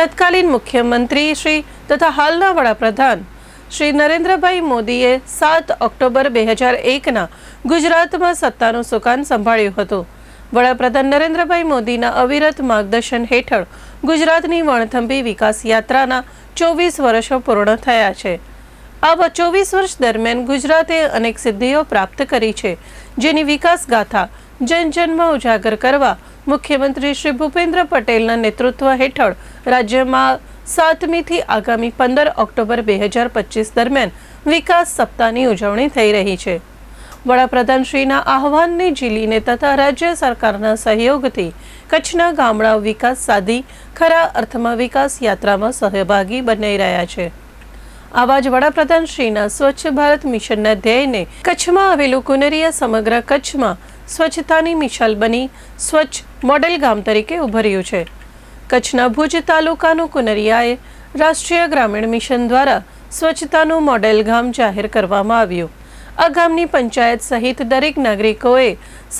તત્કાલીન મુખ્યમંત્રી શ્રી તથા હાલના વડાપ્રધાન શ્રી નરેન્દ્રભાઈ મોદીએ સાત ઓક્ટોબર બે હજાર એકના ગુજરાતમાં સત્તાનું સુકાન સંભાળ્યું હતું. વડાપ્રધાન નરેન્દ્રભાઈ મોદીના અવિરત માર્ગદર્શન હેઠળ ગુજરાતની વણથંભી વિકાસ યાત્રાના ચોવીસ વર્ષો પૂર્ણ થયા છે. આ ચોવીસ વર્ષ દરમિયાન ગુજરાતે અનેક સિદ્ધિઓ પ્રાપ્ત કરી છે. જેની વિકાસ ગાથા જન જનમાં ઉજાગર કરવા મુખ્યમંત્રી શ્રી ભૂપેન્દ્ર પટેલના નેતૃત્વ હેઠળ રાજ્યમાં સાતમીથી આગામી પંદર ઓક્ટોબર બે હજાર પચીસ દરમિયાન વિકાસ સપ્તાહની ઉજવણી થઈ રહી છે. વડાપ્રધાન શ્રીના આહવાનને ઝીલીને તથા રાજ્ય સરકારના સહયોગથી કચ્છના ગામડાઓ વિકાસ સાધી ખરા અર્થમાં વિકાસ યાત્રામાં સહભાગી બની રહ્યા છે. આવા જ વડાપ્રધાન શ્રીના સ્વચ્છ ભારત મિશનના ધ્યેયને કચ્છમાં આવેલું કુનરિયા સમગ્ર કચ્છમાં સ્વચ્છતાની મિશાલ બની સ્વચ્છ મોડેલ ગામ તરીકે ઉભર્યું છે. કચ્છના ભુજ તાલુકાનું કુનરિયાએ રાષ્ટ્રીય ગ્રામીણ મિશન દ્વારા સ્વચ્છતાનું મોડેલ ગામ જાહેર કરવામાં આવ્યું. આ ગામની પંચાયત સહિત દરેક નાગરિકોએ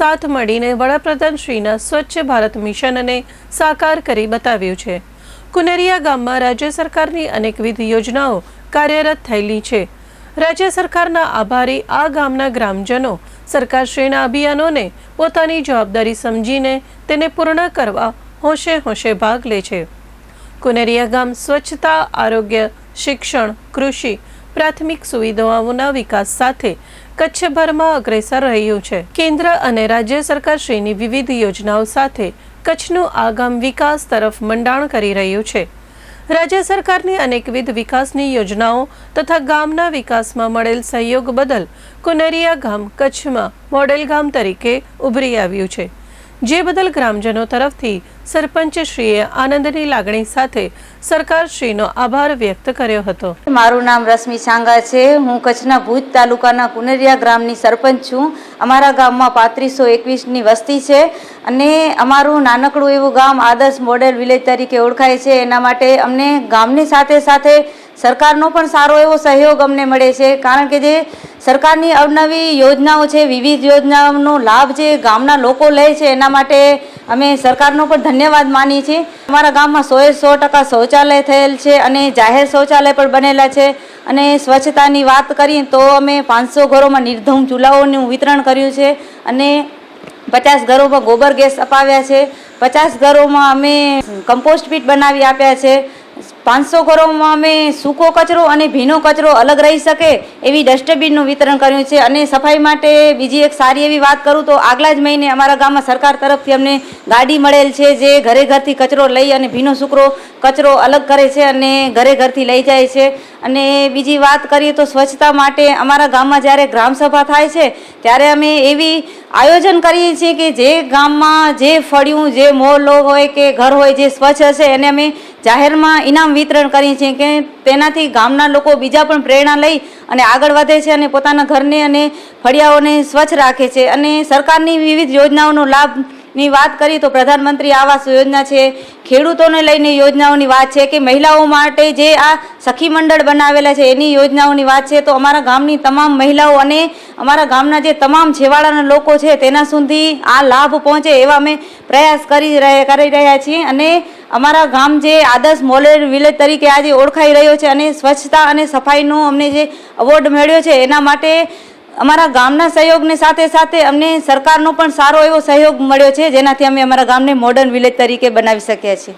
સાથ મળીને વડાપ્રધાન શ્રીના સ્વચ્છ ભારત મિશનને સાકાર કરી બતાવ્યું છે. કુનરિયા ગામમાં રાજ્ય સરકારની અનેકવિધ યોજનાઓ કાર્યરત થયેલી છે. રાજ્ય સરકારના આભારી આ ગામના ગ્રામજનો સરકારશ્રીના અભિયાનોને પોતાની જવાબદારી સમજીને તેને પૂર્ણ કરવા હોંશે હોંશે ભાગ લે છે. કુનેરિયા ગામ સ્વચ્છતા, આરોગ્ય, શિક્ષણ, કૃષિ, પ્રાથમિક સુવિધાઓના વિકાસ સાથે કચ્છભરમાં અગ્રેસર રહ્યું છે. કેન્દ્ર અને રાજ્ય સરકારશ્રીની વિવિધ યોજનાઓ સાથે કચ્છનું આ ગામ વિકાસ તરફ મંડાણ કરી રહ્યું છે. રાજ્ય સરકારની અનેકવિધ વિકાસની યોજનાઓ તથા ગામના વિકાસમાં મળેલ સહયોગ બદલ કુનરિયા ગામ કચ્છમાં મોડેલ ગામ તરીકે ઉભરી આવ્યું છે. જે બદલ ગ્રામજનો તરફથી સરપંચશ્રીએ આનંદની લાગણી સાથે સરકારશ્રીનો આભાર વ્યક્ત કર્યો હતો. મારું નામ રશ્મિ સાંગા છે. હું કચ્છના ભુજ તાલુકાના કુનરિયા ગ્રામની સરપંચ છું. અમારા ગામમાં પાંત્રીસો એકવીસની વસ્તી છે અને અમારું નાનકડું એવું ગામ આદર્શ મોડેલ વિલેજ તરીકે ઓળખાય છે. એના માટે અમને ગામની સાથે સાથે સરકારનો પણ સારો એવો સહયોગ અમને મળે છે. કારણ કે જે સરકારની અવનવી યોજનાઓ છે, વિવિધ યોજનાઓનો લાભ જે ગામના લોકો લે છે, એના માટે અમે સરકારનો પણ ધન્યવાદ માનીએ છીએ. અમારા ગામમાં સોએ સો ટકા શૌચાલય થયેલ છે અને જાહેર શૌચાલય પણ બનેલા છે. અને સ્વચ્છતાની વાત કરીએ તો અમે પાંચસો ઘરોમાં નિર્ધમ ચૂલાઓનું વિતરણ કર્યું છે અને પચાસ ઘરોમાં ગોબર ગેસ અપાવ્યા છે. પચાસ ઘરોમાં અમે કમ્પોસ્ટ પીટ બનાવી આપ્યા છે. પાંચસો ઘરોમાં અમે સૂકો કચરો અને ભીનો કચરો અલગ રહી શકે એવી ડસ્ટબિનનું વિતરણ કર્યું છે. અને સફાઈ માટે બીજી એક સારી એવી વાત કરું તો આગલા જ મહિને અમારા ગામમાં સરકાર તરફથી અમને ગાડી મળેલ છે જે ઘરે ઘરથી કચરો લઈ અને ભીનો સૂકરો કચરો અલગ કરે છે અને ઘરે ઘરથી લઈ જાય છે. અને બીજી વાત કરીએ તો સ્વચ્છતા માટે અમારા ગામમાં જ્યારે ગ્રામસભા થાય છે, ત્યારે અમે એવી આયોજન કરીએ છીએ કે જે ગામમાં જે ફળિયું, જે મોહલ્લો હોય કે ઘર હોય જે સ્વચ્છ હશે, એને અમે જાહેરમાં ઇનામ વિતરણ કરીએ છીએ કે તેનાથી ગામના લોકો બીજા પણ પ્રેરણા લઈ અને આગળ વધે છે અને પોતાના ઘરને અને ફળિયાઓને સ્વચ્છ રાખે છે. અને સરકારની વિવિધ યોજનાઓનો લાભની વાત કરીએ તો પ્રધાનમંત્રી આવાસ યોજના છે. ખેડૂતોને લઈને યોજનાઓની વાત છે કે મહિલાઓ માટે જે આ સખી મંડળ બનાવેલા છે એની યોજનાઓની વાત છે. તો અમારા ગામની તમામ મહિલાઓ અને અમારા ગામના જે તમામ છેવાડાના લોકો છે, તેના સુધી આ લાભ પહોંચે એવા અમે પ્રયાસ કરી રહ્યા કરી રહ્યા છીએ અને અમારા ગામ જે આદર્શ મોડેલ વિલેજ તરીકે આજે ઓળખાઈ રહ્યો છે અને સ્વચ્છતા અને સફાઈનો અમને જે અવોર્ડ મળ્યો છે, એના માટે અમારા ગામના સહયોગને સાથે સાથે અમને સરકારનો પણ સારો એવો સહયોગ મળ્યો છે, જેનાથી અમે અમારા ગામને મોડર્ન વિલેજ તરીકે બનાવી શક્યા છીએ.